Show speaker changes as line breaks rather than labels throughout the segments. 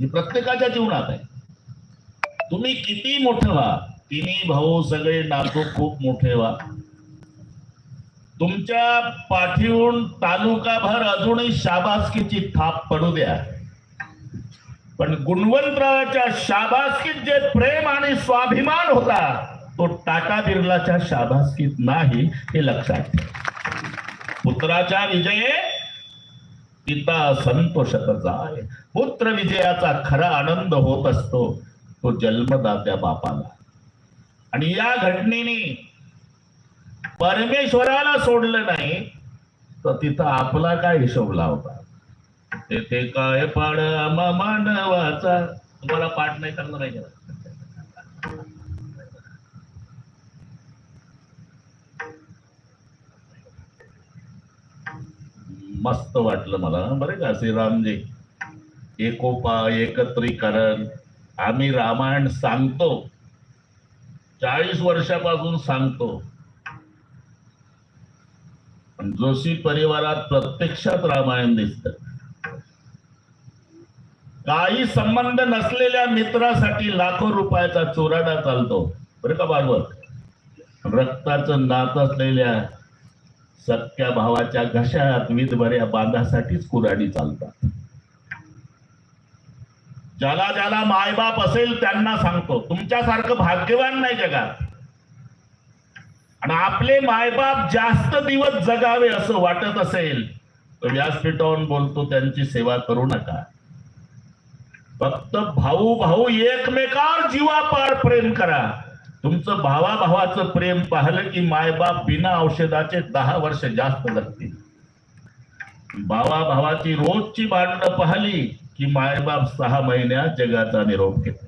ही प्रत्येकाच्या जीवनात आहे. तुम्ही किती मोठे व्हा तिन्ही भाऊ सगळे नातू खूप मोठे व्हा. तुमच्या पाठीहून तालुकाभर अजूनही शाबासकीची थाप पडू द्या. पण गुणवंतरावाच्या शाबासकीत जे प्रेम आणि स्वाभिमान होता तो टाटा बिर्लाच्या शाबासकीत नाही हे लक्षात ठेवा. पुत्राच्या विजये पिता संतोषतच आहे पुत्र विजयाचा खरा आनंद होत असतो. तो जन्मदात्या बापाला. आणि या घटनेने परमेश्वराला सोडलं नाही तर तिथं आपला काय हिशोब लावता? तेथे काय पाड मानवाचा तुम्हाला पाठ नाही करणार नाही मस्त वाटलं मला. बरं का श्रीरामजी? एकोपा एकत्रीकरण. आम्ही रामायण सांगतो. चाळीस वर्षापासून सांगतो. जोशी परिवारात प्रत्यक्षात रामायण दिसत. काही संबंध नसलेल्या मित्रासाठी लाखो रुपयाचा चोराडा चालतो. बरं का भागवत? रक्ताचं नात असलेल्या सत्या भावाच्या घशात विधभऱ्या बांधासाठीच कुराडी चालतात. ज्याला ज्याला मायबाप असेल त्यांना सांगतो. तुमच्यासारखं भाग्यवान नाही जगात. आणि आपले मायबाप जास्त दिवस जगावे असं वाटत असेल तर व्यासपीठावरून बोलतो त्यांची सेवा करू नका. फक्त भाऊ भाऊ एकमेकावर जीवापार प्रेम करा. तुमचं भावा भावाचं प्रेम पाहिलं की मायबाप बिना औषधाचे दहा वर्ष जास्त जगतील. भावा भावाची रोजची भांडणं पाहिली की मायबाप सहा महिन्यात जगाचा निरोप घेतो.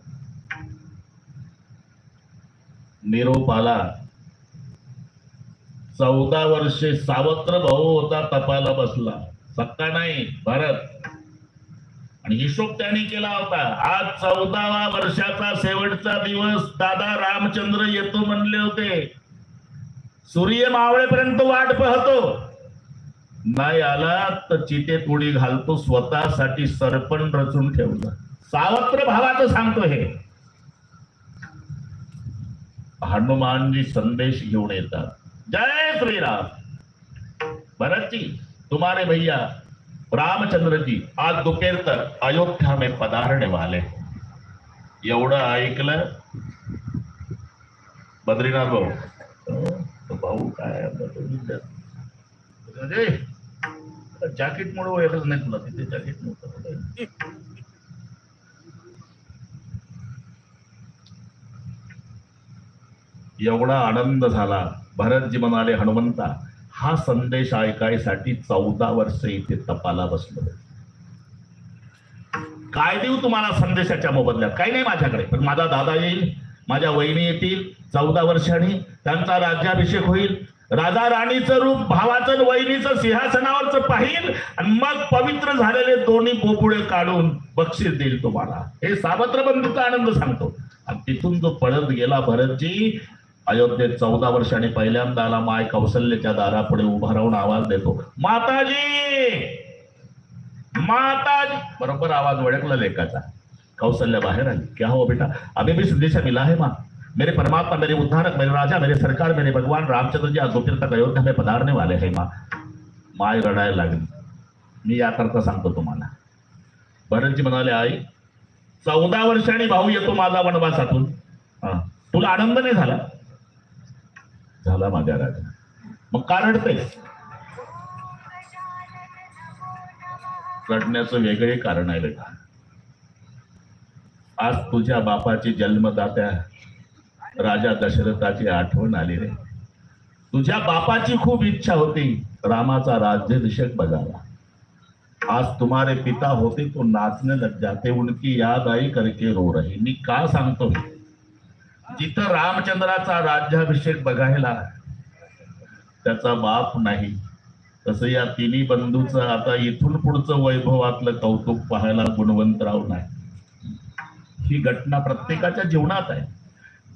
निरोप आला. चौदा वर्षे सावत्र भाऊ होता तपाला बसला. सक्का नाही भारत. आणि हिशोब त्यांनी केला होता. आज चौदावा वर्षाचा शेवटचा दिवस दादा रामचंद्र येतो म्हणले होते. सूर्य मावळेपर्यंत वाट पाहतो. नाही आला तर चितेत उडी घालतो स्वतःसाठी सरपण रचून ठेवलं. सावत्र भावाचं सांगतो हे. हनुमानजी संदेश घेऊन येतात. जय श्रीराम. भरतजी तुम्हारे भैया रामचंद्र जी आज दुपेर तक अयोध्या में पधारने वाले एवढं ऐकलं? बद्रीनाथ भाऊ भाऊ काय जॅकेट मुळे ओळखच नाही तुला तिथे जॅकेट नव्हतं एवढा आनंद झाला. भरतजी म्हणाले हनुमंता हा संदेश ऐकायसाठी चौदा वर्ष इथे तपाला बसलो. काय देऊ तुम्हाला संदेशाच्या मोबदल्यात? काही नाही माझ्याकडे. पण माझा दादा येईल माझ्या वहिनी येतील चौदा वर्षांनी त्यांचा राज्याभिषेक होईल. राजा राणीचं रूप भावाचं वहिनीचं सिंहासनावरच पाहिल आणि मग पवित्र झालेले दोन्ही बोपुळे काढून बक्षीस देईल तुम्हाला. हे सावत्र बंधूचा आनंद सांगतो. आणि तिथून जो पळत गेला भरतजी अयोध्येत चौदा वर्षांनी पहिल्यांदा आला माय कौशल्याच्या दारापुढे उभा राहून आवाज देतो. माताजी! माताजी! बरोबर आवाज ओळखला लेखाचा कौशल्य बाहेर आली. क्या हो बेटा? अभी भी संदेशा मिला है माँ? मेरे परमात्मा मेरे उद्धारक मेरे राजा मेरे सरकार मेरे भगवान रामचंद्र जी आज दोपहर तक अयोध्या में पधारने वाले हैं माँ. माय रडायला लागली. मी याकरता सांगतो तुम्हाला. भरणजी म्हणाले आई चौदा वर्षांनी भाऊ येतो माझा वनवासातून. हा. तुला आनंद नाही झाला? झाला माझ्या राजा. मग का रडते रडण्याचं वेगळे कारण आहे का आज तुझ्या बापाची जन्मदात्या राजा दशरथाची आठवण आली रे. तुझ्या बापाची खूप इच्छा होती रामाचा राज्याभिषेक बघायला. आज तुम्हारे पिता होते तो नाचने लग जाते उनकी याद आई करके रो रही. मी का सांगतो जिथं रामचंद्राचा राज्याभिषेक बघायला त्याचा बाप नाही तसं या तिन्ही बंधूचं आता इथून पुढचं वैभवातलं कौतुक पाहायला गुणवंतराव नाही. ही घटना प्रत्येकाच्या जीवनात आहे.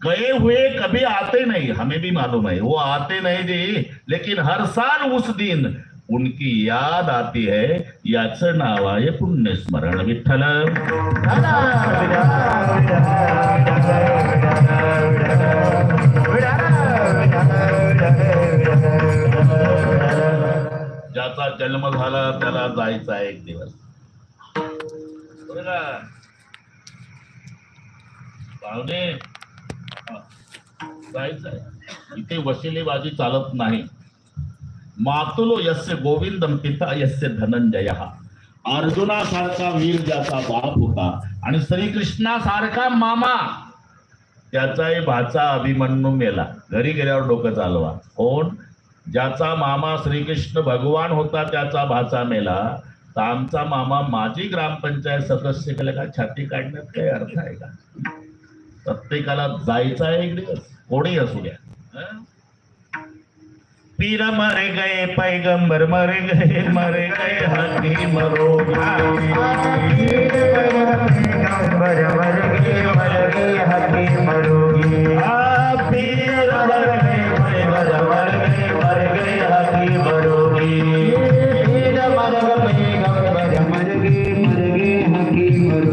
गए हुए कभी आते नहीं हमें भी मालूम है वो आते नहीं जी लेकिन हर साल उस दिन उनकी याद आती है याचं नाव आहे पुण्यस्मरण विठ्ठल. ज्याचा जन्म झाला त्याला जायचा एक दिवस. पाहुणे जायचंय. इथे वशिलेबाजी चालत नाही. मातुलो यस्य गोविंदम पिता यस्य धनंजय अर्जुनासारखा वीर ज्याचा बाप होता आणि श्रीकृष्णासारखा मामा त्याचाही भाचा अभिमन्यू मेला. घरी गेल्यावर डोकं चालवा. कोण? ज्याचा मामा श्रीकृष्ण भगवान होता त्याचा भाचा मेला. तर आमचा मामा माझी ग्रामपंचायत सदस्य केलं का? छाती काढण्यात काही अर्थ आहे का? प्रत्येकाला जायचा आहे एक दिवस कोणी असू द्या. पीर मर गए पैगंबर मर गए मर गए हकी मरो पीर मर गए हकी मरो